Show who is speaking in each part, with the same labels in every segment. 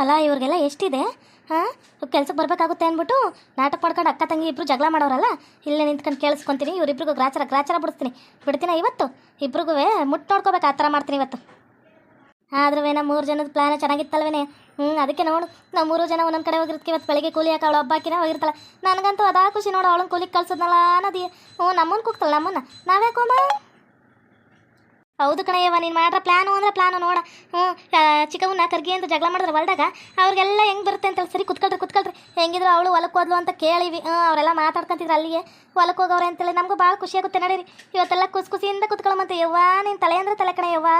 Speaker 1: ಅಲ್ಲ ಇವ್ರಿಗೆಲ್ಲ ಎಷ್ಟಿದೆ? ಹಾಂ? ಕೆಲ್ಸಕ್ಕೆ ಬರಬೇಕಾಗುತ್ತೆ ಅಂದ್ಬಿಟ್ಟು ನಾಟಕ ಮಾಡ್ಕೊಂಡು ಅಕ್ಕ ತಂಗಿ ಇಬ್ಬರು ಜಗಳ ಮಾಡೋರಲ್ಲ? ಇಲ್ಲೇ ನಿಂತ್ಕೊಂಡು ಕೇಳಿಸ್ಕೊತೀನಿ, ಇವ್ರಿಬ್ರಿಗೂ ಗ್ರಾಚರ ಗ್ರಾಚರ ಬಿಡಿಸ್ತೀನಿ. ಬಿಡ್ತೀನಿ ಇವತ್ತು? ಇಬ್ರಿಗೂ ಮುಟ್ಟು ನೋಡ್ಕೋಬೇಕು ಆ ಥರ ಮಾಡ್ತೀನಿ ಇವತ್ತು. ಆದ್ರೂ ನಮ್ಮ ಮೂರು ಜನದ ಪ್ಲಾನ್ ಚೆನ್ನಾಗಿತ್ತಲ್ವೇನೆ? ಹ್ಞೂ ಅದಕ್ಕೆ ನೋಡು. ನಾವು ಮೂರು ಜನ ಒಂದೊಂದು ಕಡೆ ಹೋಗಿರ್ತೀವಿ. ಇವತ್ತು ಬೆಳಗ್ಗೆ ಕೂಲಿ ಹಾಕಿ ಅವಳು ಒಬ್ಬಾಕಿನ ಹೋಗಿರ್ತಾಳೆ. ನನಗಂತೂ ಅದಾ ಖುಷಿ ನೋಡು, ಅವಳನ್ನ ಕೂಲಿಗೆ ಕಳ್ಸೋದ್ನಲ್ಲ ಅನ್ನೋದು ಹ್ಞೂ ನಮ್ಮನ್ನು ಕೂಗ್ತಾಳೆ ನಮ್ಮನ್ನ. ನಾವ್ಯಾಕೋಮ್ಮ ಹೌದು ಕಣಯ್ಯವ ನೀನು ಮಾಡ್ರ ಪ್ಲಾನು ಅಂದ್ರೆ ಪ್ಲಾನು ನೋಡ. ಹ್ಞೂ ಚಿಕ್ಕವನ್ನ ಕರ್ಗಿ ಅಂತ ಜಗಳ ಮಾಡಿದ್ರೆ ಹೊಲ್ದಾಗ ಅವ್ರಿಗೆಲ್ಲ ಹೆಂಗೆ ಬರುತ್ತೆ ಅಂತ ಸರಿ ಕುತ್ಕೊಳ್ರಿ ಕುತ್ಕೊಳ್ರಿ. ಹೆಂಗಿದ್ರು ಅವಳು ಹೊಲಕ್ಕೆ ಹೋದ್ಲು ಅಂತ ಕೇಳಿವಿ. ಅವರೆಲ್ಲ ಮಾತಾಡ್ಕೊಂತಿದ್ರು ಅಲ್ಲಿಗೆ. ಹೊಲಕ್ಕೆ ಹೋಗೋರೆ ಅಂತೇಳಿ ನಮಗೂ ಭಾಳ ಖುಷಿ ಆಗುತ್ತೆ, ನಡೀರಿ. ಇವತ್ತೆಲ್ಲ ಖುಷಿ ಖುಷಿಯಿಂದ ಕುತ್ಕೊಳ್ಳೋಮಂತೆ ಯವ್ವ, ನೀನು ತಲೆ ಅಂದ್ರೆ ತಲೆ ಕಣ ಯವ್ವ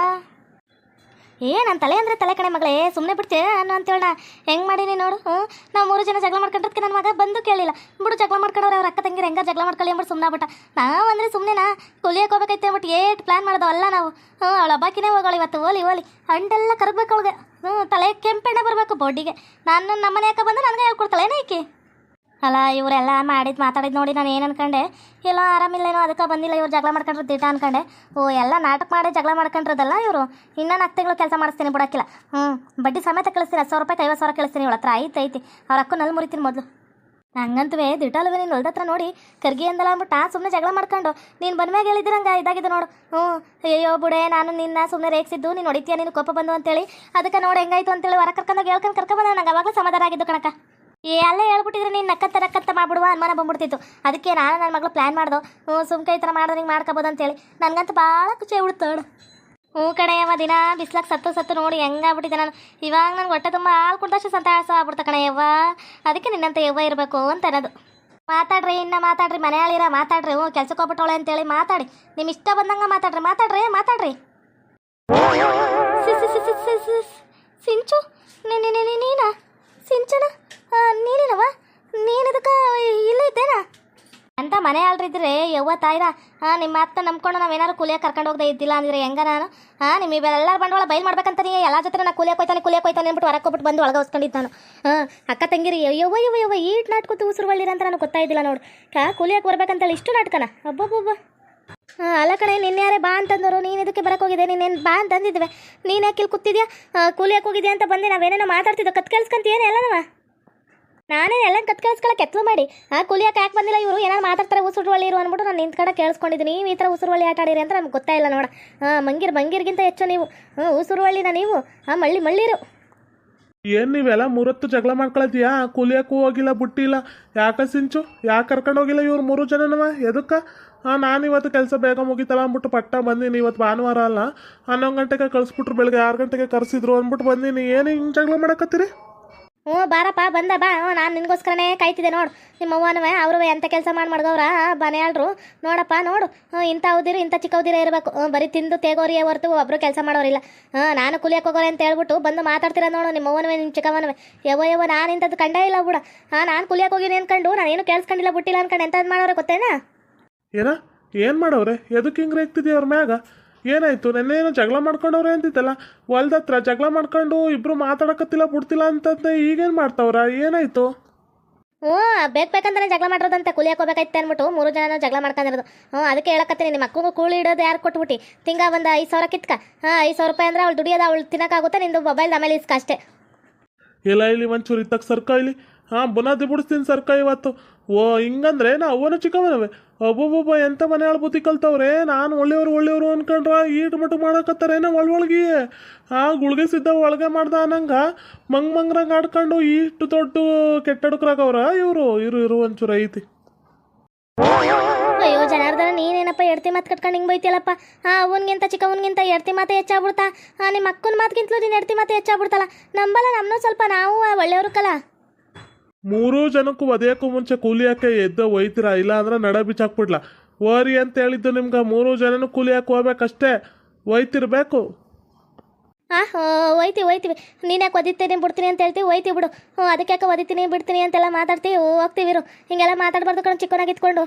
Speaker 1: ಏ ನನ್ನ ತಲೆ ಅಂದರೆ ತಲೆ ಕಣೆ ಮಗಳೇ ಸುಮ್ಮನೆ ಬಿಡ್ತೇ ನಾನು ಅಂತೇಳ ಹೆಂಗೆ ಮಾಡೀನಿ ನೋಡು ಹ್ಞೂ ನಾವು ಮೂರು ಜನ ಜಗಳ ಮಾಡ್ಕೊಂಡ್ರದಕ್ಕೆ ನನ್ನ ಮಗ ಬಂದು ಕೇಳಿಲ್ಲ. ಬಿಡು, ಜಗಳ ಮಾಡ್ಕೊಂಡವ್ರೆ ಅವ್ರ ಅಕ್ಕ ತಂಗಿರು ಹೆಂಗ ಜಗಳ ಮಾಡ್ಕೊಳ್ಳಿ ಅಂದ್ಬಿಟ್ಟು ಸುಮ್ಮನೆ ಬಿಟ್ಟ ನಾವು ಅಂದರೆ ಸುಮ್ಮನೆನಾ ಕೊಲಿಯಕ್ಕೆ ಹೋಗ್ಬೇಕೈತೆ ಅಂದ್ಬಿಟ್ಟು ಏಟ್ ಪ್ಲ್ಯಾನ್ ಮಾಡೋದು ಅಲ್ಲ ನಾವು. ಹ್ಞೂ ಅವಳ ಹಬ್ಬಾಕಿನೇ ಹೋಗೋಳು ಇವತ್ತು ಓಲಿ ಓಲಿ ಹಂಡೆಲ್ಲ ಕರ್ಬೇಕು ಅವಳಿಗೆ. ಹ್ಞೂ ತಲೆ ಕೆಂಪೆಣ್ಣೆ ಬರಬೇಕು ಬಾಡಿಗೆ ನಾನು ನಮ್ಮನೆ ಯಾಕೆ ಬಂದು ನನಗೆ ಹೇಳ್ಕೊಡ್ತಾಳೆ ಏನೈಕಿ ಅಲ್ಲ, ಇವರೆಲ್ಲ ಮಾಡಿದ್ದು ಮಾತಾಡಿದ್ದು ನೋಡಿ ನಾನು ಏನು ಅನ್ಕೊಂಡೆ? ಇಲ್ಲ ಆರಾಮಿಲ್ಲೇನೋ, ಅದಕ್ಕೆ ಬಂದಿಲ್ಲ, ಇವ್ರು ಜಗಳ ಮಾಡ್ಕೊಂಡ್ರೆ ದಿಟ ಅನ್ಕೊಂಡೆ. ಓ, ಎಲ್ಲ ನಾಟಕ ಮಾಡಿ ಜಗಳ ಮಾಡ್ಕೊಂಡ್ರದಲ್ಲ ಇವರು? ಇನ್ನೂ ನಾಲ್ಕು ತಿಂಗಳು ಕೆಲಸ ಮಾಡಿಸ್ತೀನಿ ಬಿಡೋಕ್ಕಿಲ್ಲ. ಹ್ಞೂ ಬಡ್ಡಿ ಸಮೇತ ಕಳಿಸ್ತೀನಿ ಹತ್ತು ಸಾವಿರ ರೂಪಾಯಿ ಐವತ್ತು ಸಾವಿರ ಕಳಿಸ್ತೀನಿ ಇವಳ ಹತ್ರ. ಐತೆ ಐತಿ ಅವ್ರ ಅಕ್ಕ ನಲ್ಲಿ ಮುರಿತೀನಿ ಮೊದಲು. ಹಂಗಂತವೇ, ದಿಟಲ್ವೇ ನೀನು ಹೊಲ್ದ ಹತ್ರ ನೋಡಿ, ಕರ್ಗಿ ಅಂದಲ್ಲ ಅಂದ್ಬಿಟ್ಟು ಸುಮ್ಮನೆ ಜಗಳ ಮಾಡ್ಕೊಂಡು. ನೀನು ಬಂದ್ಮ್ಯಾಗ ಹೇಳಿದ್ರಂಗ ಇದಾಗಿದೆ ನೋಡು. ಹ್ಞೂ. ಅಯ್ಯೋ ಬುಡೆ, ನಾನು ನಿನ್ನ ಸುಮ್ಮನೆ ರೇಗಿಸಿದ್ದು. ನೀನು ಹೊಡಿತೀಯ ನೀನು? ಕೋಪ ಬಂದು ಅಂತೇಳಿ. ಅದಕ್ಕೆ ನೋಡಿ ಹೆಂಗಾಯ್ತು ಅಂತೇಳಿ ಹೊರ ಕರ್ಕೊಂಡು ಹೇಳ್ಕೊಂಡು ಕರ್ಕೊಂಬಂದ ನಂಗೆ. ಅವಾಗಲೂ ಸಮಾಧಾನ ಆಗಿದ್ದು ಕಣಕ ಏ, ಅಲ್ಲೇ ಹೇಳ್ಬಿಟ್ಟಿದ್ರೆ ನೀನು ನಕ್ಕತ್ತ ನಕ್ಕತ್ತ ಮಾಡ್ಬಿಡುವ ಅನುಮಾನ ಬಂದ್ಬಿಡ್ತಿತ್ತು. ಅದಕ್ಕೆ ನಾನು ನನ್ನ ಮಗಳು ಪ್ಲ್ಯಾನ್ ಮಾಡ್ದು. ಹ್ಞೂ ಸುಮ್ಕೆ ಈ ಥರ ಮಾಡಿದ್ರೆ ಹಿಂಗೆ ಮಾಡ್ಕೋಬೋದು ಅಂತೇಳಿ. ನನಗಂತೂ ಭಾಳ ಖುಷಿ ಆಗ್ಬಿಡ್ತಾಳು. ಹ್ಞೂ ಕಣಯ್ಯವ ದಿನ ಬಿಸ್ಲಾಗ ಸತ್ತು ಸತ್ತು ನೋಡಿ ಹೆಂಗಾಗ್ಬಿಟ್ಟಿದ್ದೆ ನಾನು. ಇವಾಗ ನನಗೆ ಹೊಟ್ಟೆ ತುಂಬ ಹಾಲು ಕುಡ್ದಷ್ಟು ಸಂತಾಸ ಆಗ್ಬಿಡ್ತ ಕಣಯ್ಯವ್ವ ಅದಕ್ಕೆ ನಿನ್ನಂತ ಯವ್ವ ಇರಬೇಕು ಅಂತ ಅನ್ನೋದು. ಮಾತಾಡ್ರಿ, ಇನ್ನು ಮಾತಾಡ್ರಿ ಮನೆಯಾಳಿರ ಮಾತಾಡ್ರಿ. ಹ್ಞೂ ಕೆಲ್ಸಕ್ಕೆ ಹೋಗ್ಬಿಟ್ಟವಳೆ ಅಂತೇಳಿ ಮಾತಾಡಿ. ನಿಮ್ಮ ಇಷ್ಟ ಬಂದಂಗೆ ಮಾತಾಡ್ರಿ ಮಾತಾಡ್ರಿ ಮಾತಾಡ್ರಿ. ಸಿಂಚು ನೀನು ನೀನಾ? ಸಿಂಚನ ಆ, ನೀನೇನವ ನೀನಿದಕ್ಕೆ ಇಲ್ಲೇ ಇದ್ದೇನಾ ಅಂತ ಆಳ್ರಿದ್ರೆ ಯವ್ವ ತಾಯಿರ ಹಾಂ ನಿಮ್ಮ ಅತ್ತ ನಂಬ್ಕೊಂಡು ನಾವೇನಾರು ಕೂಲಿಯಾಗಿ ಕರ್ಕೊಂಡು ಹೋಗದೆ ಇದ್ದಿಲ್ಲ ಅಂದ್ರೆ ಹೆಂಗ ನಾನು? ಹಾಂ ನಿಮ್ಮ ಇವೆಲ್ಲ ಬಂಡವಾಳ ಬೈಲ್ ಮಾಡ್ಬೇಕಂತ ನೀ ಎಲ್ಲ ಜೊತೆ ನಾ ಕೂಲಿಯಾಗಿ ಹೋಯ್ತಾನೆ ಕೂಲಿಯಾಗಿ ಹೋಯ್ತಾನೆ ಅಂದ್ಬಿಟ್ಟು ಹೊರಗೆ ಹೋಗ್ಬಿಟ್ಟು ಬಂದು ಒಳಗೆ ಹೊಸ್ಕೊಂಡಿದ್ದು ನಾನು. ಹಾಂ ಅಕ್ಕ ತಂಗಿರಿ, ಯವ್ವ ಯವ್ವ ಯವ್ವ ಈಟ್ ನಾಟ್ಕೊತು ಉಸಿರು ಅಂತ ನನಗೆ ಗೊತ್ತಾಯಿದ್ದಿಲ್ಲ ನೋಡು. ಕಾ ಕೂಲಿಯಾಗಿ ಬರ್ಬೇಕಂತೇಳಿ ಇಷ್ಟು ನಾಟಕನ? ಅಬ್ಬಬ್ಬಬ್ಬ. ಹಾಂ ಅಲ್ಲ ಕಣೆ, ನಿನ್ನೆ ಯಾರೇ ಬಾ ಅಂತಂದರು, ನೀನು ಇದಕ್ಕೆ ಬರಕ್ಕೆ ಹೋಗಿದೆ ನೀನೇನು ಬಾ ಅಂತಂದಿದ್ವಿ. ನೀನು ಯಾಕೆ ಇಲ್ಲಿ ಕೂತಿದ್ಯಾ? ಕೂಲಿಯಾಗಿ ಹೋಗಿದ್ಯಾ ಅಂತ ಬಂದೆ ನಾವೇನೇನೋ ಮಾತಾಡ್ತಿದ್ದೋ, ಕತ್ ಏನು ಎಲ್ಲನವ? ನಾನೇ ಎಲ್ಲ ಕತ್ ಕೇಳಿಸ್ಕೊಳಕ್ಕೆ ಕೆತ್ತಲು ಮಾಡಿ. ಆ, ಕೂಲಿಯಾಕೆ ಯಾಕೆ ಬಂದಿಲ್ಲ ಇವರು? ಏನಾದ್ರು ಮಾತಾಡ್ತಾರೆ? ಉಸಿರು ಒಳ್ಳಿ ಇರು ಅಂದ್ಬಿಟ್ಟು ನಾನು ನಿಂತ್ಕಡೆ ಕೇಳಿಸ್ಕೊಂಡಿದ್ದೀನಿ ನೀವು ಈ ಥರ ಉಸಿರು ಒಳ್ಳಿ ಆಟ ಆಡಿರಿ ಅಂತ ನಮ್ಗೆ ಗೊತ್ತಾಯಿಲ್ಲ ನೋಡ. ಹಾಂ ಮಂಗಿರ್ ಮಂಗಿರ್ಗಿಂತ ಹೆಚ್ಚು ನೀವು. ಉಸುರು ಒಳ್ಳಿನ ನೀವು. ಹಾಂ ಮಳ್ಳಿ ಮಳ್ಳಿರು.
Speaker 2: ಏನು ನೀವೆಲ್ಲ ಮೂರತ್ತು ಜಗಳ ಮಾಡ್ಕೊಳತ್ತೀಯಾ? ಕೂಲಿಯಕ್ಕೂ ಹೋಗಿಲ್ಲ, ಬುಟ್ಟಿಲ್ಲ. ಯಾಕೆ ಸಿಂಚು? ಯಾಕೆ ಕರ್ಕೊಂಡು ಹೋಗಿಲ್ಲ ಇವ್ರು ಮೂರು ಜನನವ? ಎದಕ್ಕೆ? ಹಾಂ ನಾನು ಇವತ್ತು ಕೆಲಸ ಬೇಗ ಮುಗಿತಲ್ಲ ಅಂದ್ಬಿಟ್ಟು ಪಟ್ಟ ಬಂದೀನಿ ಇವತ್ತು ಭಾನುವಾರ ಅಲ್ಲ. ಹನ್ನೊಂದು ಗಂಟೆಗೆ ಕಳಿಸ್ಬಿಟ್ರು, ಬೆಳಗ್ಗೆ ಆರು ಗಂಟೆಗೆ ಕರೆಸಿದ್ರು ಅಂದ್ಬಿಟ್ಟು ಬಂದೀನಿ. ಏನು ಹಿಂಗೆ ಜಗಳ ಮಾಡಕತ್ತೀರಿ?
Speaker 1: ಹ್ಞೂ, ಬಾರಪ್ಪ, ಬಂದ, ಬಾ. ಹ್ಞೂ, ನಾನು ನಿನಗೋಸ್ಕರನೇ ಕಾಯ್ತಿದ್ದೆ, ನೋಡು. ನಿಮ್ಮ ಅವ್ವನವೇ, ಅವ್ರವೇ ಎಂಥ ಕೆಲಸ ಮಾಡಿ ಮಾಡ್ದವ್ರ? ಬನೆಯಾಳ್ರು ನೋಡಪ್ಪ, ನೋಡು. ಹ್ಞೂ ಇಂಥ ಉದಿರು ಇಂಥ ಚಿಕ್ಕ ಉದಿರ ಇರಬೇಕು. ಬರೀ ತಿಂದು ತೇಗೋರಿಯೇ ಹೊರತು ಒಬ್ಬರು ಕೆಲಸ ಮಾಡೋರಿಲ್ಲ. ಹಾಂ ನಾನು ಕೂಲಿ ಹೋಗೋರೆ ಅಂತ ಹೇಳ್ಬಿಟ್ಟು ಬಂದು ಮಾತಾಡ್ತೀರ ನೋಡು ನಿಮ್ಮ ಅವ್ವನವೇ ನಿಮ್ಮ ಚಿಕ್ಕವನವೇ ಯವ್ವ ಯವ್ವ, ನಾನು ಇಂಥದ್ದು ಕಂಡೇ ಇಲ್ಲ ಬಿಡ. ಹಾಂ, ನಾನು ಕೂಲಿ ಹೋಗಿನಿ ಅನ್ಕೊಂಡು, ನಾನು ಏನು ಕೇಳಿಸ್ಕೊಂಡಿಲ್ಲ, ಬಿಟ್ಟಿಲ್ಲ ಅನ್ಕೊಂಡು. ಎಂಥದ್ದು ಮಾಡೋರೆ ಗೊತ್ತೇನಾ?
Speaker 2: ಏನ? ಏನು ಮಾಡೋರೆ ಎದಕ್ಕೆ ಹಿಂಗೆ ರೇಗ್ತಿದ್ಯಾ ಅವ್ರ ಮ್ಯಾಗ? ಏನಾಯ್ತು? ನೆನ್ನೇನು ಜಗಳ ಮಾಡ್ಕೊಂಡವ್ರೆ ಅಂತಿತ್ತಲ್ಲ ಹೊಲ್ದ ಹತ್ರ ಜಗಳ ಮಾಡ್ಕೊಂಡು ಇಬ್ರು ಮಾತಾಡಕತ್ತಿಲ್ಲ ಬಿಡ್ತಿಲ್ಲ ಅಂತಂದ್ರೆ ಈಗೇನು ಮಾಡ್ತಾವ್ರ? ಏನಾಯ್ತು?
Speaker 1: ಹ್ಞೂ ಬೇಕು ಬೇಕಂತಾನೆ ಜಗಳ ಮಾಡಿರೋದಂತ ಕೂಲಿ ಹಾಕೋಬೇಕಾಯ್ತು ಅಂದ್ಬಿಟ್ಟು ಮೂರು ಜನ ಜಗಳ ಮಾಡ್ಕೊಂಡಿರೋದು ಹ್ಞೂ ಅದಕ್ಕೆ ಹೇಳಕತ್ತೀನಿ ನಿಮ್ಮ ಮಕ್ಕಳು ಕೂಲಿ ಇಡೋದು ಯಾರು ಕೊಟ್ಬಿಟ್ಟು? ತಿಂಗ ಒಂದು ಐದು ಸಾವಿರ ಕಿತ್ಕ ಹಾಂ ಐದು ಸಾವಿರ ರೂಪಾಯಿ ಅಂದ್ರೆ ಅವ್ಳು ದುಡಿಯೋದು ಅವಳು ತಿನ್ನೋಕ್ಕಾಗುತ್ತೆ ನಿಂದು ಮೊಬೈಲ್ ಆಮೇಲೆ ಇಸ್ಕ ಅಷ್ಟೇ.
Speaker 2: ಇಲ್ಲ ಇಲ್ಲಿ ಒಂಚೂರು ಇತ್ತಕ್ಕೆ ಸರ್ಕ ಇಲ್ಲಿ. ಹಾಂ ಬುನಾದಿ ಬಿಡಿಸ್ತೀನಿ ಸರ್ಕ ಇವತ್ತು. ಓ ಹಿಂಗಂದ್ರೆ ನಾ ಅವನು ಚಿಕ್ಕವನವೆ. ಒಬ್ಬೊಬ್ಬೊಬ್ಬ ಎಂಥ ಮನೆ ಆಳು ಬುದ್ಧಿ ಕಲ್ತವ್ರೆ? ನಾನು ಒಳ್ಳೆಯವರು ಒಳ್ಳೆಯವರು ಅನ್ಕೊಂಡ್ರ ಈಟ್ ಮಟ್ಟು ಮಾಡಕತ್ತಾರೇನ ಒಳಗೆ? ಆ ಗುಳ್ಗೆ ಸಿದ್ಧ ಒಳಗೆ ಮಾಡ್ದ ಅನ್ನಂಗ ಮಂಗ್ ಮಂಗ್ರಂಗೆ ಆಡ್ಕೊಂಡು ಇಷ್ಟು ದೊಡ್ಡ ಕೆಟ್ಟಡುಕ್ರಾಗವ್ರ ಇವರು ಇರು ಇರು ಒಂಚೂರು ಐತಿ.
Speaker 1: ಅಯ್ಯೋ ಜನಾರ್ದನ, ನೀನೇನಪ್ಪ ಎಡ್ತಿ ಮಾತು ಕಟ್ಕೊಂಡು ಹಿಂಗೆ ಬೈತಿಯಲ್ಲಪ್ಪ? ಹಾಂ ಅವನಿಗಿಂತ ಚಿಕ್ಕವನಿಗಿಂತ ಎಡ್ತಿ ಮಾತೆ ಹೆಚ್ಚಾಗ್ಬಿಡ್ತಾ? ನಿಮ್ಮ ಅಕ್ಕನ ಮಾತುಗಿಂತಲೂ ನೀನು ಎಡ್ತಿ ಮಾತು ಹೆಚ್ಚಾಗ್ಬಿಡ್ತಲ್ಲ? ನಂಬಲ್ಲ ನಮ್ಮನ್ನೂ ಸ್ವಲ್ಪ ನಾವು ಒಳ್ಳೆಯವ್ರು ಕಲ
Speaker 2: ಮೂರೂ ಜನಕ್ಕೂ ಒದೆಯಕ್ಕೂ ಮುಂಚೆ ಕೂಲಿ ಹಾಕಿ ಎದ್ದ ಒಯ್ತೀರಾ? ಇಲ್ಲ ಅಂದ್ರೆ ನಡ ಬಿಚ್ಚಾಕ್ಬಿಡ್ಲ? ಓರಿ ಅಂತ ಹೇಳಿದ್ದು ನಿಮ್ಗೆ ಮೂರು ಜನನು ಕೂಲಿ ಹಾಕಿ ಹೋಗ್ಬೇಕಷ್ಟೇ. ಒಯ್ತಿರ್ಬೇಕು.
Speaker 1: ಹಾಂ ಒಯ್ತೀವಿ ಒಯ್ತೀವಿ ನೀನು ಯಾಕೆ ಒದಿತೀನಿ ಬಿಡ್ತೀನಿ ಅಂತ ಹೇಳ್ತೀವಿ ಒಯ್ತೀವಿ ಬಿಡು. ಹ್ಞೂ ಅದಕ್ಕೆ ಯಾಕೆ ಒದಿತೀನಿ, ಬಿಡ್ತೀನಿ ಅಂತೆಲ್ಲ ಮಾತಾಡ್ತೀವಿ ಇರು. ಹಿಂಗೆಲ್ಲ ಮಾತಾಡ್ಬಾರ್ದು ಕಣ ಚಿಕ್ಕನಾಗಿತ್ಕೊಂಡು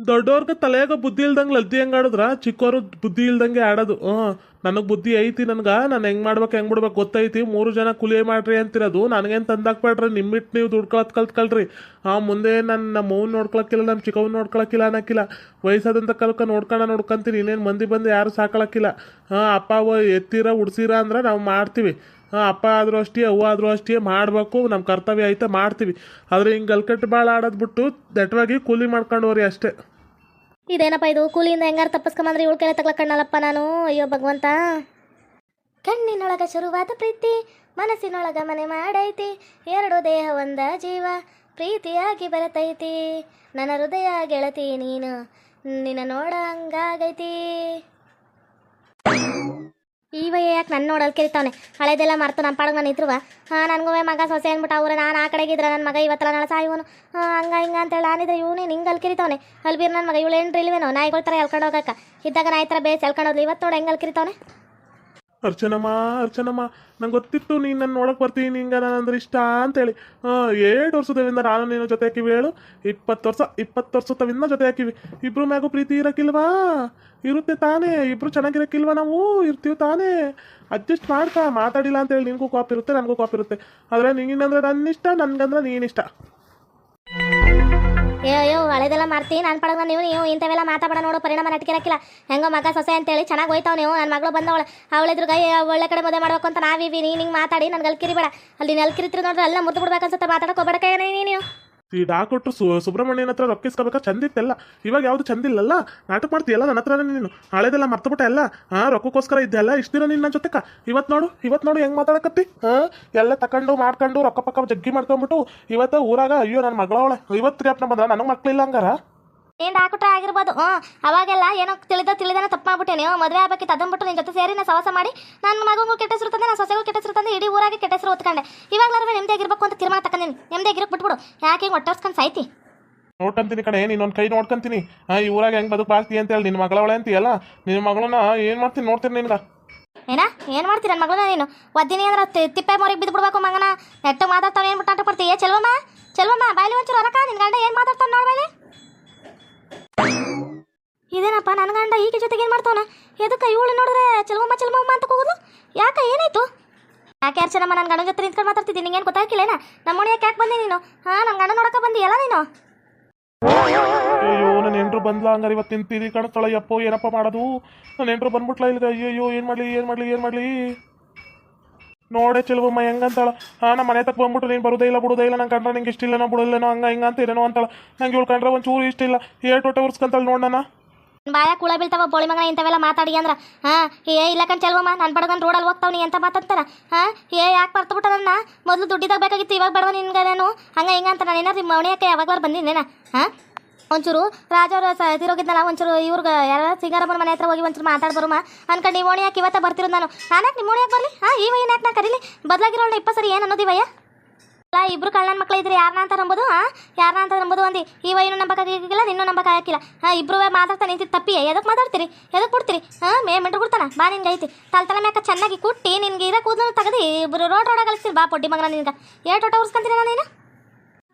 Speaker 2: ದೊಡ್ಡವ್ರಿಗೆ ತಲೆಯಾಗ ಬುದ್ಧಿ ಇಲ್ದಂಗೆ ಲದ್ದಿ ಹೆಂಗೆ ಆಡಿದ್ರ? ಚಿಕ್ಕವರು ಬುದ್ಧಿ ಇಲ್ದಂಗೆ ಆಡೋದು. ಹ್ಞೂ, ನನಗೆ ಬುದ್ಧಿ ಐತಿ ನನಗೆ, ನಾನು ಹೆಂಗೆ ಮಾಡ್ಬೇಕು ಹೆಂಗೆ ಬಿಡ್ಬೇಕು ಗೊತ್ತೈತಿ. ಮೂರು ಜನ ಕೂಲಿ ಮಾಡ್ರಿ ಅಂತಿರೋದು. ನನಗೇನು ತಂದಾಕ್ಬೇಡ್ರಿ ನಿಮ್ಮಿಟ್ಟು ನೀವು ದುಡ್ಕೊಳತ್ ಕಲ್ತ್ಕೊಳ್ರಿ ಹಾಂ, ಮುಂದೆ ನನ್ನ ನಮ್ಮ ಅವ್ನ ನೋಡ್ಕೊಳಕ್ಕಿಲ್ಲ ನಮ್ಮ ಚಿಕ್ಕವ್ನ ನೋಡ್ಕೊಳಕ್ಕಿಲ್ಲ ಅನ್ನಕ್ಕಿಲ್ಲ. ವಯಸ್ಸಾದಂಥ ಕಲ್ಕ ನೋಡ್ಕೊಂಡ ನೋಡ್ಕೊಂತೀನಿ. ಇನ್ನೇನು ಮಂದಿ ಬಂದು ಯಾರು ಸಾಕೊಳಕ್ಕಿಲ್ಲ. ಹಾಂ, ಅಪ್ಪ ಎತ್ತಿರ, ಉಡ್ಸಿರ ಅಂದ್ರೆ ನಾವು ಮಾಡ್ತೀವಿ. ಅಪ್ಪ ಆದರೂ ಅಷ್ಟೇ, ಅವ್ವ ಆದರೂ ಅಷ್ಟೇ ಮಾಡಬೇಕು ನಮ್ಮ ಕರ್ತವ್ಯ ಐತೆ, ಮಾಡ್ತೀವಿ. ಆದರೆ ಹಿಂಗೆ ಗಲ್ಕಟ್ಟು ಭಾಳ ಆಡೋದು ಬಿಟ್ಟು ದಟ್ಟವಾಗಿ ಕೂಲಿ ಮಾಡ್ಕೊಂಡವ್ರಿ ಅಷ್ಟೇ.
Speaker 1: ಇದೇನಪ್ಪ ಇದು? ಕೂಲಿಯಿಂದ ಹೆಂಗಾರು ತಪ್ಪಿಸ್ಕೊಂಬಂದ್ರೆ? ಇವಳು ಕೆಲ ತಗ್ಲಕ್ಕಣ್ಣಲ್ಲಪ್ಪ ನಾನು. ಅಯ್ಯೋ, ಭಗವಂತ. ಕಣ್ಣಿನೊಳಗ ಶುರುವಾದ ಪ್ರೀತಿ, ಮನಸ್ಸಿನೊಳಗೆ ಮನೆ ಮಾಡೈತಿ. ಎರಡು ದೇಹ ಒಂದ ಜೀವ, ಪ್ರೀತಿಯಾಗಿ ಬರತೈತಿ. ನನ್ನ ಹೃದಯ ಗೆಳತಿ ನೀನು, ನಿನ್ನ ನೋಡ ಹಂಗಾಗೈತಿ ಈವ ಯಾಕೆ ನನ್ನ ನೋಡಲ್ ಕೇಳ್ತಾವನೆ ಹಳೆದೆಲ್ಲ ಮರ್ತು ನಮ್ಮ ಪಾಡಗ್ ನಾನು ಇದ್ರುವ. ಹಾಂ ನನಗೂ ಮಗ ಸೊಸೆ ಅಂದ್ಬಿಟ್ಟು ಅವ್ರೆ, ನಾನು ಆ ಕಡೆಗಿದ್ರೆ ನನ್ನ ಮಗ ಇವತ್ತಲ್ಲ ನಾಳೆ ಸಾಯುವನು ಹಂಗ, ಹಿಂಗ ಅಂತೇಳಿ ನಾನಿದ್ರೆ ಇವನೇ ಹಿಂಗೆ ಅಲ್ಲಿ ಕಿರಿತಾವನೆ. ಅಲ್ಬೀರ್ ನನ್ನ ಮಗ ಇವಳು ಏನು ಇಲ್ವೇನೋ ನಾಯಿಗಳ ಥರ ಎಳ್ಕೊಂಡು ಹೋಗಕ್ಕೆ ಇದ್ದಾಗ ನಾಯಿ ಥರ ಬೇಸ್ ಎಳ್ಕೊಂಡು ಹೋದ್ಲಿ. ಇವತ್ತು ನೋಡಿ ಹೆಂಗೆ ಅಲ್ಲಿ ಕಿರಿತಾವನೆ.
Speaker 2: ಅರ್ಚನಮ್ಮ ಅರ್ಚನಮ್ಮ ನಂಗೆ ಗೊತ್ತಿತ್ತು ನೀನು ನನ್ನ ನೋಡಕ್ಕೆ ಬರ್ತೀನಿ, ನಿಂಗೆ ನಾನು ಅಂದ್ರೆ ಇಷ್ಟ ಅಂತೇಳಿ ಏಳು ವರ್ಷದವಿಂದ ನಾನು ನೀನು ಜೊತೆ ಹಾಕಿವಿ ಹೇಳು. ಇಪ್ಪತ್ತು ವರ್ಷ, ಇಪ್ಪತ್ತು ವರ್ಷದವಿಂದ ಜೊತೆ ಹಾಕಿವಿ. ಇಬ್ರು ಮ್ಯಾಗೂ ಪ್ರೀತಿ ಇರಕ್ಕಿಲ್ವಾ? ಇರುತ್ತೆ ತಾನೇ. ಇಬ್ರು ಚೆನ್ನಾಗಿರಕ್ಕಿಲ್ವಾ ನಾವು? ಇರ್ತೀವಿ ತಾನೇ. ಅಡ್ಜಸ್ಟ್ ಮಾಡ್ತಾ ಮಾತಾಡಿಲ್ಲ ಅಂತೇಳಿ ನಿನಗೂ ಕಾಪ್ ಇರುತ್ತೆ, ನನಗೂ ಕಾಪ್ ಇರುತ್ತೆ. ಆದರೆ ನೀನಂದ್ರೆ ನನ್ನ ಇಷ್ಟ ನನಗಂದ್ರೆ ನೀನಿಷ್ಟ.
Speaker 1: ಅಯ್ಯೋ ಹಳೆದೆಲ್ಲ ಮಾಡ್ತೀನಿ. ನಾನು ಪಡಗ ನೀವು ನೀವು ಇಂಥವೆಲ್ಲ ಮಾತಾಡ ನೋಡು, ಪರಿಣಾಮ ನಟಕಿರಕ್ಕಿಲ್ಲ. ಹೆಂಗೋ ಮಗ ಸೊಸೆ ಅಂತೇಳಿ ಚೆನ್ನಾಗಿ ಹೋಯ್ತಾವ ನೀವು. ನನ್ನ ಮಗಳು ಬಂದವಳೆ. ಅವಳಿದ್ರು ಗೈ ಒಳ್ಳೆ ಕಡೆ ಮದುವೆ ಮಾಡ್ಬೇಕು ಅಂತ ನಾವಿವಿ ನೀನು ಹಿಂಗೆ ಮಾತಾಡಿ ನನ್ಗೆ ಅಲ್ಕಿರಿ ಬೇಡ ಅಲ್ಲಿ ನೆಲ್ಕಿರಿತ್ರಿ ನೋಡ್ರಿ ಎಲ್ಲ ಮುದ್ದು ಬಿಡ್ಬೇಕು ಅನ್ಸುತ್ತೆ. ಮಾತಾಡಕ್ಕೆ ಹೋಗ್ಬೇಡ ಕೈ ನೀನು.
Speaker 2: ಈ ಡಾಕೊಟ್ಟು ಸು ಸುಬ್ರಹ್ಮಣ್ಯನ ಹತ್ರ ರೊಕ್ಕಿಸ್ಕೋಬೇಕಾ ಚಂದಿತ್ತೆಲ್ಲ ಇವಾಗ ಯಾವುದು ಚಂದಿಲ್ಲಲ್ಲ ನಾಟಕ ಮಾಡ್ತೀಯಲ್ಲ ನನ್ನ ಹತ್ರನೇ ನೀನು. ಹಳೆದೆಲ್ಲ ಮರ್ತುಬಿಟ್ಟೆ ಎಲ್ಲ? ಹಾಂ ರೊಕ್ಕಕ್ಕೋಸ್ಕರ ಇದ್ದೆಲ್ಲ ಇಷ್ಟು ದಿನ ನಿನ್ನ ಜೊತೆಕ? ಇವತ್ತು ನೋಡು ಇವತ್ತು ನೋಡು ಹೆಂಗೆ ಮಾತಾಡಕತ್ತಿ. ಹಾಂ ಎಲ್ಲ ತಕೊಂಡು, ಮಾಡ್ಕೊಂಡು, ರೊಕ್ಕ ಪಕ್ಕ ಜಗ್ಗಿ ಮಾಡ್ಕೊಂಬಿಟ್ಟು ಇವತ್ತು ಊರಾಗ, ಅಯ್ಯೋ ನನ್ನ ಮಗಳವಳೆ ಇವತ್ತು ಗ್ಯಾಪ್ನ ಬಂದ್ರ ನನಗೆ ಮಕ್ಕಳಿಲ್ಲ ಹಂಗಾರ?
Speaker 1: ಏನು ಡಾಕ್ಟ್ರ ಆಗಿರ್ಬೋದು? ಹ್ಞೂ ಅವಾಗೆಲ್ಲ ಏನೋ ತಿಳಿದ ತಿಳಿದನ ತಪ್ಪು ಮಾಡ್ಬಿಟ್ಟೆ ಮದುವೆ ಆಗಬೇಕಿತ್ತು ಅದನ್ನ ಬಿಟ್ಟು ನಿನ್ನ ಜೊತೆ ಸೇರಿ ನಾ ಸವಾಸ ಮಾಡಿ ನನ್ನ ಮಗಂಗೂ ಕೆಟ್ಟ ಹೆಸರು ತಂದೆ ನನ್ನ ತಂದು ಇಡೀ ಊರಾಗೆ ಹೊತ್ಕೊಂಡೆ. ಹೊತ್ಕೊಂಡೆ ನೆಮ್ಮದಿ ನೆಮ್ಮದಿಯಾಗಿರ್ಬೇಕು ಅಂತ ತೀರ್ಮಾನ ನೆಮ್ಮದಿ ನೆಮ್ಮದಿಯಾಗಿರಕ್ಕೆ ಬಿಟ್ಬಿಡು. ಯಾಕೆ ಹಿಂಗೆ ಸೈತಿ ಸಾಯ್ತಿ?
Speaker 2: ನೋಡ್ಕೊಂತೀನಿ ಕಣೆ ನೀನೊಂದು ಕೈ ನೋಡ್ಕೊಂತೀನಿ. ಈ ಊರಾಗ ಹೆಂಗೆ ಬದುಕು ಬಾಳ್ತಿ ಅಂತೇಳಿ ನಿನ್ನ ಮಗಳವಳೆ ಅಂತೀಯಲ್ಲ ನಿನ್ನ ಮಗಳನ್ನ ಏನು ಮಾಡ್ತೀನಿ ನೋಡ್ತೀನಿ ನಿನ್ಗೆ?
Speaker 1: ಏನ? ಏನು ಮಾಡ್ತೀರ ನನ್ನ ಮಗಳನ್ನ ನೀನು? ಒದ್ದಿನಿ ಅಂದ್ರೆ ತಿಪ್ಪೆ ಮೋರಿಗೆ ಬಿದ್ದು ಬಿಡ್ಬೇಕು ಮಗನ. ನೆಟ್ಟು ಮಾತಾಡ್ತಾವೆ ಏನು ಬಿಟ್ಟು ಕೊಡ್ತೀಯ ಚೆಲ್ವಮ್ಮ? ಚೆಲ್ವಮ್ಮ ಬಾಯ್ಲಿ ಒಂಚೂರು ಹೊರಕ. ನಿನ್ನ ಗಂಡ ಏನು ಮಾತಾಡ್ತಾನೆ ನೋಡ್ಬೇಲಿ ಇದೇನಪ್ಪ ನನ್ನ ಗಂಡ ಈಕೆ ಜೊತೆಗೆ ಏನು ಮಾಡ್ತಾವನ? ಎದಕ್ಕೆ ಇವಳು ನೋಡಿದ್ರೆ ಚೆಲ್ವಮ್ಮ ಚೆಲ್ವಮ್ಮ ಅಂತ ಕೂಗುದು ಯಾಕೆ ಏನಾಯ್ತು? ಯಾಕೆ ಅರ್ಚನಮ್ಮ ನನ್ನ ಗಂಡನ ಜೊತೆ ನಿಂತ್ಕೊಂಡು ಮಾತಾಡ್ತಿದ್ದೀನಿ ನಿಂಗೇನು ಗೊತ್ತಾಗಿಲ್ಲೇನ ನಮ್ಮ ಮನೆಯಾಕೆ ಯಾಕೆ ಬಂದೆ ನೀನು? ಹಾ ನಮ್ಮ ಗಂಡ ಬಂದಿ, ಎಲ್ಲ ನೀನು?
Speaker 2: ಅಯ್ಯೋ ನನ್ನ ಹೆಂಡ್ರು ಬಂದ್ಲಾ ಹಂಗಾರೆ ಇವತ್ತು ನಿಂತಿರಿ ಕಾಣಿಸ್ತಾಳ ಯಪ್ಪೋ ಏನಪ್ಪ ಮಾಡೋದು? ನನ್ನ ಹೆಂಡ್ರು ಬಂದ್ಬಿಟ್ಲ ಇಲ್ಲ ಅಯ್ಯೋ ಏನು ಮಾಡಲಿ ಏನು ಮಾಡಲಿ ಏನು ಮಾಡಲಿ? ನೋಡೆ ಚೆಲುವಮ್ಮ, ಹೆಂಗಂತಾಳ? ಹಾ ನಮ್ಮ ಮನೆ ತಕ್ಕ ಬಂದ್ಬಿಟ್ಟು ನೀನು ಬರೋದೇ ಇಲ್ಲ, ಬಿಡೋದೇ ಇಲ್ಲ, ನಂಗೆ ಕಂಡ್ರೆ ನಿಂಗೆ ಇಷ್ಟಿಲ್ಲನೋ ಬಿಡೋದಿಲ್ಲನೋ, ಹಂಗ ಹಿಂಗ ಅಂತ ಇರೇನೋ ಅಂತಾಳ. ನಂಗೆ ಇವಳು ಕಂಡ್ರೆ ಒಂಚೂರು ಚೂರು ಇಷ್ಟ ಇಲ್ಲ. ಏಟ್ ಹೊಟ್ಟೆ ಉರ್ಸ್ಕಂತಾಳ ನೋಡೋಣ
Speaker 1: ಬಾಯ ಕುಳ ಬೀಳ್ತಾವ, ಬೋಳಿ ಮಗನ ಇಂಥವೆಲ್ಲ ಮಾತಾಡಿ ಅಂದ್ರ, ಹಾ, ಏ, ಇಲ್ಲ ಕಣ್ ಚೆಲ್ವಮ್ಮ ನನ್ನ ಬಡಗನ್ ರೋಡಲ್ಲಿ ಹೋಗ್ತಾವ ನೀ ಅಂತ ಮಾತಾಡ್ತಾರ, ಹಾ, ಏ, ಯಾಕೆ ಬರ್ತಬಿಟ್ಟ ನನ್ನ? ಮೊದಲು ದುಡ್ಡಿದಾಗ ಬೇಕಾಗಿತ್ತು, ಇವಾಗ ಬಡವ ನಿನ್ಗೆ ನಾನು ಹಂಗೆ ಹಿಂಗೆ ಅಂತ ನಾನು ಏನಾರು ಮೌಣಿಯಕ್ಕೆ ಯಾವಾಗ್ಲಾರು ಬಂದಿದ್ದೇನ ಹಾ? ಒಂಚೂರು ರಾಜವ್ರ ತಿರೋಗಿದ್ನಲ್ಲ ಒಂಚೂರು ಇವ್ರಿಗೆ ಯಾರು ಸಿಂಗಾರಮ್ಮನ ಮನೆ ಹತ್ರ ಹೋಗಿ ಒಂಚೂರು ಮಾತಾಡ್ ಅನ್ಕೊಂಡು ನೀವು ಓಣಿಯಾಕೆ ಇವತ್ತ ಬರ್ತಿರೋದು ನಾನು. ನಾನ್ಯಾಕೆ ನಿಮ್ಮ ಓಣಿಯಾಕೆ ಬರಲಿ? ಹಾಂ, ಈ ಏನು ಯಾಕೆ ನಾ ಕರೀಲಿ. ಬದಲಾಗಿರೋಣ ಇಪ್ಪ ಸರಿ ಏನು ಅನ್ನೋದಿವಯ್ಯ ಅಲ್ಲ ಇಬ್ರು ಕಳ್ಳನ ಮಕ್ಳು ಇದ್ರೆ ಯಾರನ್ನ ಅಂತ ನಂಬುದು ಹಾ ಯಾರನ್ನ ಅಂತ ನಂಬೋದು ಅಂದಿ? ಈ ವೈನು ನಂಬಕ್ಕಾಗಿಲ್ಲ ನಿನ್ನೂ ನಂಬಕ್ಕಾಗಿಲ್ಲ ಹಾ ಇಬ್ರು ಮಾತಾಡ್ತಾನೆ ನಿಂತಿದ್ದು ತಪ್ಪಿ ಎದಕ್ಕೆ ಮಾತಾಡ್ತೀರಿ? ಎದಕ್ಕೆ ಕೊಡ್ತೀರಿ ಹಾ ಮೇ ಮೆಂಟು ಕೊಡ್ತಾನ? ಬಾ ನಿನ್ಗೆ ಐತಿ. ತಲೆ ತಲೆ ಮ್ಯಾಕ ಚೆನ್ನಾಗಿ ಕುಟ್ಟಿ, ನಿನ್ಗೆ ಇರೋ ಕೂದಲು ತಗದಿ, ಇಬ್ರು ರೋಡ್ ರೋಡ ಕಳಿಸ್ತೀನಿ ಬಾ ಪೊಡ್ಡಿ ಮಗನ ನಿನ್ಗೆ. ಏಟ್ ಊಟ ಉರ್ಸ್ಕೊಂತೀರ ನೀನು?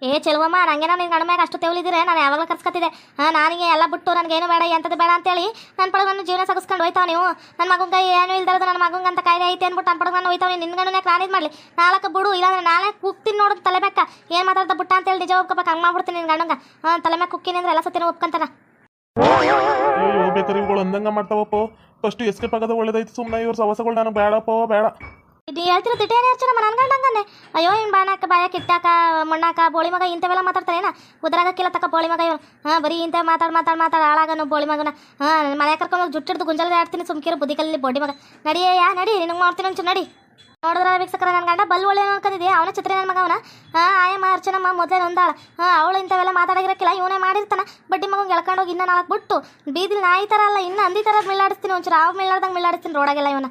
Speaker 1: ಏ, ಚೆಲುವಮ್ಮ ನಂಗೆ ನಿನ್ನ ಮ್ಯಾಗ ಅಷ್ಟು ತೆವಲಿದ್ದೀರ? ನಾನು ಯಾವಾಗಲೂ ಕರ್ಸ್ಕೊತಿದ್ದೆ ಹಾಂ, ನನಗೆ ಎಲ್ಲ ಬಿಟ್ಟು ನನಗೇನು ಬೇಡ, ಎಂಥದ್ದು ಬೇಡ ಅಂತೇಳಿ ನನ್ನ ಪಡಗ ನನ್ನ ಜೀವನ ಸಾಗಿಸ್ಕೊಂಡು ಹೋಯ್ತಾವ ನೀವು. ನನ್ನ ಮಗಂಗೆ ಏನು ಇಲ್ದಿರೋದು ನನ್ನ ಮಗಂಗೆ ಅಂತ ಕಾಯಿಲೆ ಐತೆ ಅಂದ್ಬಿಟ್ಟು ನನ್ನ ಪಡಗ ನಾನು ಹೋಯ್ತಾವೆ ಯಾಕೆ ನಾನಿದು ಮಾಡಲಿ? ನಾಲ್ಕು ಬಿಡು, ಇಲ್ಲಾಂದ್ರೆ ನಾಳೆ ಕುಕ್ತೀನಿ ನೋಡೋದು ತಲೆ ಬೇಕ ಏನು ಮಾತಾಡ್ತಾ ಬಿಟ್ಟ ಅಂತೇಳಿ ನಿಜ ಒಪ್ಕೋಬೇಕು, ಹಂಗೆ ಮಾಡ್ಬಿಡ್ತೀನಿ ನಿನ್ನ ಹಾಂ, ತಲೆ ಮ್ಯಾಗ ಕುಕ್ಕಿನಿ ಅಂದ್ರೆ ಎಲ್ಲ ಸತಿನ ಒಪ್ಕೊಂತಾರ.
Speaker 2: ಬೇಕರಿ ಅಂದಂಗ ಮಾಡ್ತಾವಪ್ಪ. ಫಸ್ಟ್ ಎಸ್ಕೇಪ್ ಆಗೋದು ಒಳ್ಳೇದೈತೆ ಸುಮ್ಮನೆ ಇವ್ರ ಸವಸಗಳು ನಾನು ಬೇಡಪ್ಪ, ಬೇಡ.
Speaker 1: ಇದು ಹೇಳ್ತಿರೋ ತಿಟ್ಟೇನೆ ಹಚ್ಚ ನಮ್ಮ ಅಯ್ಯೋ ಇನ್ ಬಾಣಾಕ ಬಾಯ ಕಿಟ್ಟಾಕ, ಮಣ್ಣಾಕ, ಬೋಳಿ ಮಗ, ಇಂಥವೆಲ್ಲ ಮಾತಾಡ್ತಾನೇನ? ಉದ್ರಾಗಕ್ಕಿಲ್ಲ ತಕ್ಕ ಬೋಳಿ ಮಗ ಇವನು. ಹಾಂ, ಬರೀ ಇಂಥ ಮಾತಾಡ್ ಮಾತಾಡ್ ಮಾತಾಡ್ ಹಾಳಾಗನು ಬೋಳಿ ಮಗನ. ಹಾಂ ಮನೆ ಕರ್ಕೊಂಡು ಜುಟ್ಟಿಡ್ದು ಗುಂಜಲ್ ಆಡ್ತೀನಿ, ಸುಮ್ಕಿರೋ ಬುದ್ಧಿ ಕಲ್ಲಿ ಬೋಡಿ ಮಗ ನಡಿಯೇ ಯಾ, ನಡಿ, ನಿನಗೆ ಮಾಡ್ತೀನಿ ಒಂಚೂರು ನಡಿ. ನೋಡಿದ್ರೆ ವೀಕ್ಷಕರ ನನ್ನ ಗಂಡ ಬಲ್ ಒಳ್ಳೆ ಅನ್ಕೊಂಡಿದ್ದೆ ಅವನ ಚಿತ್ರ ನನ್ನ ಮಗ ಅವನ. ಹಾಂ, ಆಯಮ್ಮ, ಅರ್ಚನಮ್ಮ, ಮೊದಲೇ ಒಂದಾಳ ಹಾಂ, ಅವಳು ಇಂಥವೆಲ್ಲ ಮಾತಾಡಿರಕ್ಕಿಲ್ಲ ಇವನೇ ಮಾಡಿರ್ತಾನ. ಬಡ್ಡಿ ಮಗಂಗೆ ಎಳ್ಕೊಂಡೋಗಿ ಇನ್ನೂ ನಾಲ್ಕು ಬಿಟ್ಟು. ಬೀದಿಲಿ ನಾಯಿ ಥರ ಅಲ್ಲ, ಇನ್ನೂ ಅಂದಿ ಥರ ಮಿಲ್ಲಾಡಿಸ್ತೀನಿ ಒಂಚೂರು. ಆವು ಮಿಲ್ಲಾಡ್ದಂಗೆ ಮಿಲ್ಲಾಡಿಸ್ತೀನಿ ರೋಡಾಗೆಲ್ಲ ಇವನ